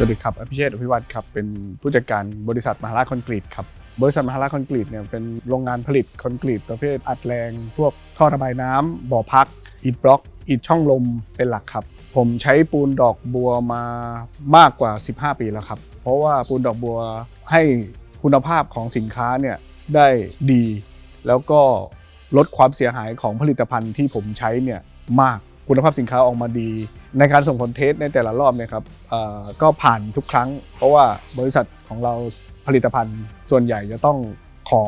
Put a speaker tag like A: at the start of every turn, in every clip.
A: สวัสดีครับอภิเชษอภิวัตรครับ เป็นผู้จัดการบริษัทมหาราชคอนกรีตครับ บริษัทมหาราชคอนกรีตเนี่ยเป็นโรงงานผลิตคอนกรีตประเภทอัดแรง พวกท่อระบายน้ำบ่อพัก อิฐบล็อก อิฐช่องลมเป็นหลักครับ ผมใช้ปูนดอกบัวมามากกว่า 15 ปีแล้วครับ เพราะว่าปูนดอกบัวให้คุณภาพของสินค้าเนี่ยได้ดี แล้วก็ลดความเสียหายของผลิตภัณฑ์ที่ผมใช้เนี่ยมาก คุณภาพสินค้าออกมาดี ในการส่งผลเทสในแต่ละรอบเนี่ยครับก็ผ่านทุกครั้ง เพราะว่าบริษัทของเราผลิตภัณฑ์ ส่วนใหญ่จะต้องขอ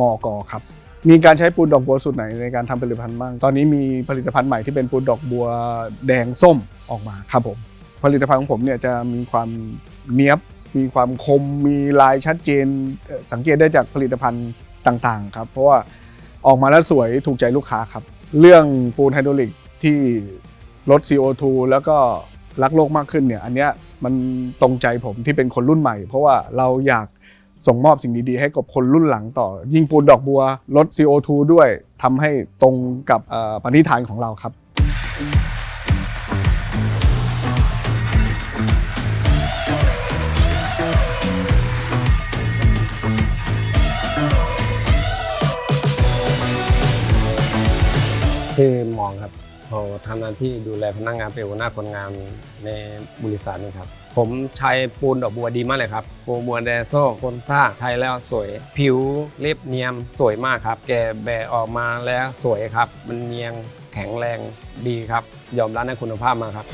A: มอกครับมีการใช้ปูนดอกบัวสูตรไหนในการทำผลิตภัณฑ์บ้าง ตอนนี้มีผลิตภัณฑ์ใหม่ที่เป็นปูนดอกบัวแดงส้มออกมาครับผม ผลิตภัณฑ์ของผมเนี่ยจะมีความเนี้ยบ มีความคม มีลายชัดเจน สังเกตได้จากผลิตภัณฑ์ต่างๆครับ เพราะว่าออกมาแล้วสวยถูกใจลูกค้าครับ เรื่องปูนไฮดรอลิก ที่ลด CO2 แล้วก็รักโลกมากขึ้นเนี่ยอันเนี้ยมันตรงใจผมที่เป็นคนรุ่นใหม่ เพราะว่าเราอยากส่งมอบสิ่งดีๆ ให้กับคนรุ่นหลังต่อ ยิ่งปูนดอกบัวลด CO2 ด้วยทำให้ตรงกับปณิธานของเราครับ
B: ชื่อมองครับ ผมทำหน้าที่ดูแลพนักงานเป็นหัวหน้าคนงานในบริษัทนะครับ ผมใช้ปูนดอกบัวดีมากเลยครับปูนบัวแดโซ่คนซ่าใช้แล้วสวย ผิวเรียบเนียมสวยมากครับ แกแบะออกมาแล้วสวยครับ มันเนียงแข็งแรงดีครับ ยอมรับในคุณภาพมากครับ